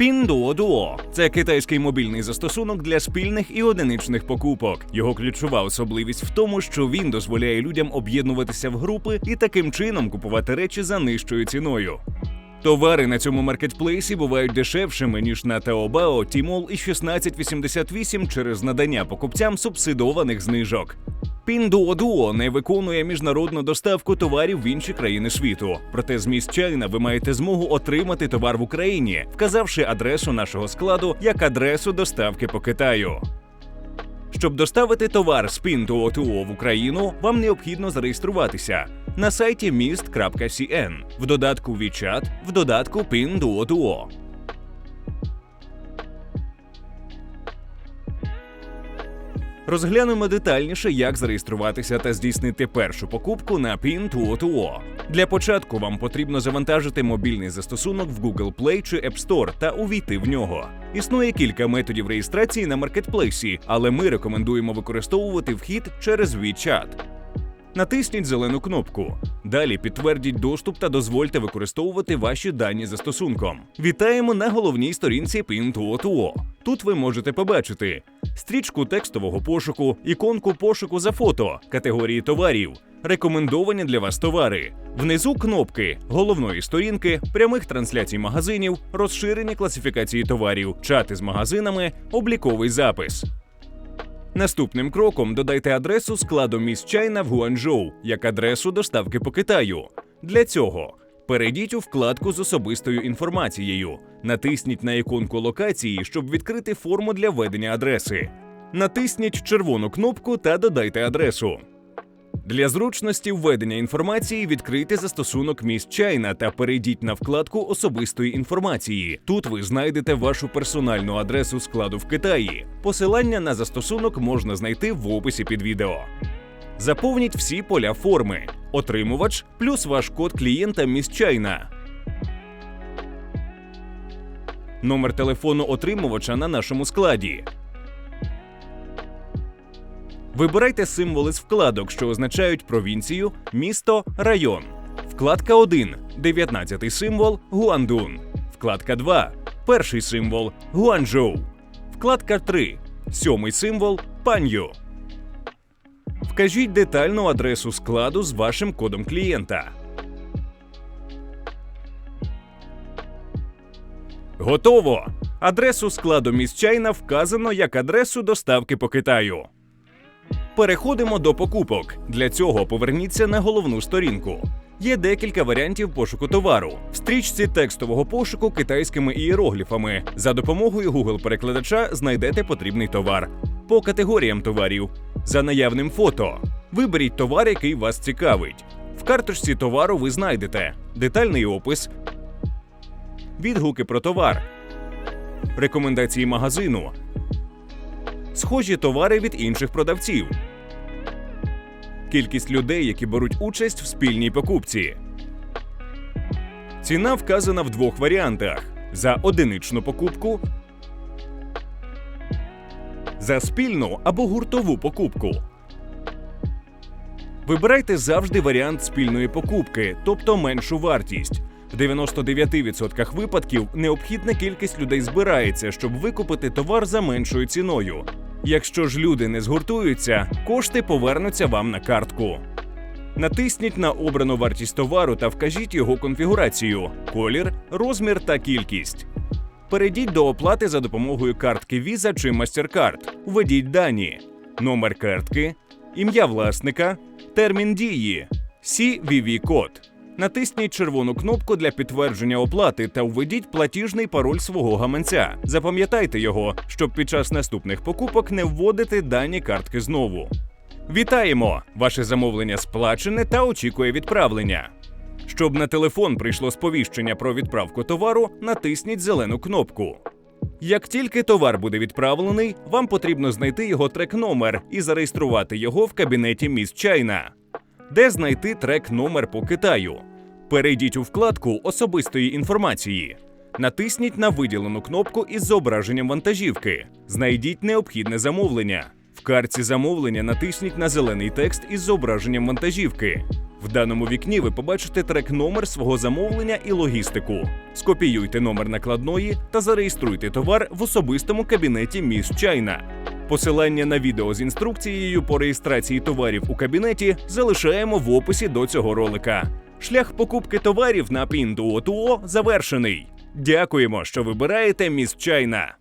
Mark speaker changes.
Speaker 1: Pinduoduo – це китайський мобільний застосунок для спільних і одиничних покупок. Його ключова особливість в тому, що він дозволяє людям об'єднуватися в групи і таким чином купувати речі за нижчою ціною. Товари на цьому маркетплейсі бувають дешевшими ніж на Taobao, Tmall і 1688 через надання покупцям субсидованих знижок. Pinduoduo не виконує міжнародну доставку товарів в інші країни світу. Проте з місць Чайна ви маєте змогу отримати товар в Україні, вказавши адресу нашого складу як адресу доставки по Китаю. Щоб доставити товар з Pinduoduo в Україну, вам необхідно зареєструватися на сайті mist.cn, в додатку WeChat, в додатку Pinduoduo. Розглянемо детальніше, як зареєструватися та здійснити першу покупку на Pinduoduo. Для початку вам потрібно завантажити мобільний застосунок в Google Play чи App Store та увійти в нього. Існує кілька методів реєстрації на маркетплейсі, але ми рекомендуємо використовувати вхід через WeChat. Натисніть зелену кнопку. Далі підтвердіть доступ та дозвольте використовувати ваші дані застосунком. Вітаємо на головній сторінці Pinduoduo. Тут ви можете побачити стрічку текстового пошуку, іконку пошуку за фото, категорії товарів, рекомендовані для вас товари. Внизу кнопки головної сторінки, прямих трансляцій магазинів, розширені класифікації товарів, чати з магазинами, обліковий запис. Наступним кроком додайте адресу складу міст Чайна в Гуанчжоу як адресу доставки по Китаю. Для цього перейдіть у вкладку з особистою інформацією, натисніть на іконку локації, щоб відкрити форму для введення адреси. Натисніть червону кнопку та додайте адресу. Для зручності введення інформації відкрийте застосунок міст Чайна та перейдіть на вкладку особистої інформації. Тут ви знайдете вашу персональну адресу складу в Китаї. Посилання на застосунок можна знайти в описі під відео. Заповніть всі поля форми. Отримувач плюс ваш код клієнта міст Чайна. Номер телефону отримувача на нашому складі. Вибирайте символи з вкладок, що означають провінцію, місто, район. Вкладка 1 19 символ Гуандун. Вкладка 2 перший символ Гуанчжоу. Вкладка 3 сьомий символ Панью. Вкажіть детальну адресу складу з вашим кодом клієнта. Готово! Адресу складу міст Чайна вказано як адресу доставки по Китаю. Переходимо до покупок. Для цього поверніться на головну сторінку. Є декілька варіантів пошуку товару. В стрічці текстового пошуку китайськими ієрогліфами. За допомогою Google перекладача знайдете потрібний товар. По категоріям товарів. За наявним фото. Виберіть товар, який вас цікавить. В карточці товару ви знайдете детальний опис, відгуки про товар, рекомендації магазину, схожі товари від інших продавців, кількість людей, які беруть участь в спільній покупці. Ціна вказана в двох варіантах: за одиничну покупку, за спільну або гуртову покупку. Вибирайте завжди варіант спільної покупки, тобто меншу вартість. В 99% випадків необхідна кількість людей збирається, щоб викупити товар за меншою ціною. Якщо ж люди не згуртуються, кошти повернуться вам на картку. Натисніть на обрану вартість товару та вкажіть його конфігурацію, колір, розмір та кількість. Перейдіть до оплати за допомогою картки Visa чи MasterCard. Введіть дані, номер картки, ім'я власника, термін дії, CVV-код. Натисніть червону кнопку для підтвердження оплати та введіть платіжний пароль свого гаманця. Запам'ятайте його, щоб під час наступних покупок не вводити дані картки знову. Вітаємо! Ваше замовлення сплачене та очікує відправлення. Щоб на телефон прийшло сповіщення про відправку товару, натисніть зелену кнопку. Як тільки товар буде відправлений, вам потрібно знайти його трек-номер і зареєструвати його в кабінеті міст Чайна. Де знайти трек-номер по Китаю? Перейдіть у вкладку особистої інформації. Натисніть на виділену кнопку із зображенням вантажівки. Знайдіть необхідне замовлення. В картці замовлення натисніть на зелений текст із зображенням вантажівки. В даному вікні ви побачите трек-номер свого замовлення і логістику. Скопіюйте номер накладної та зареєструйте товар в особистому кабінеті Міс Чайна. Посилання на відео з інструкцією по реєстрації товарів у кабінеті залишаємо в описі до цього ролика. Шлях покупки товарів на Pinduoduo завершений. Дякуємо, що вибираєте міст Чайна.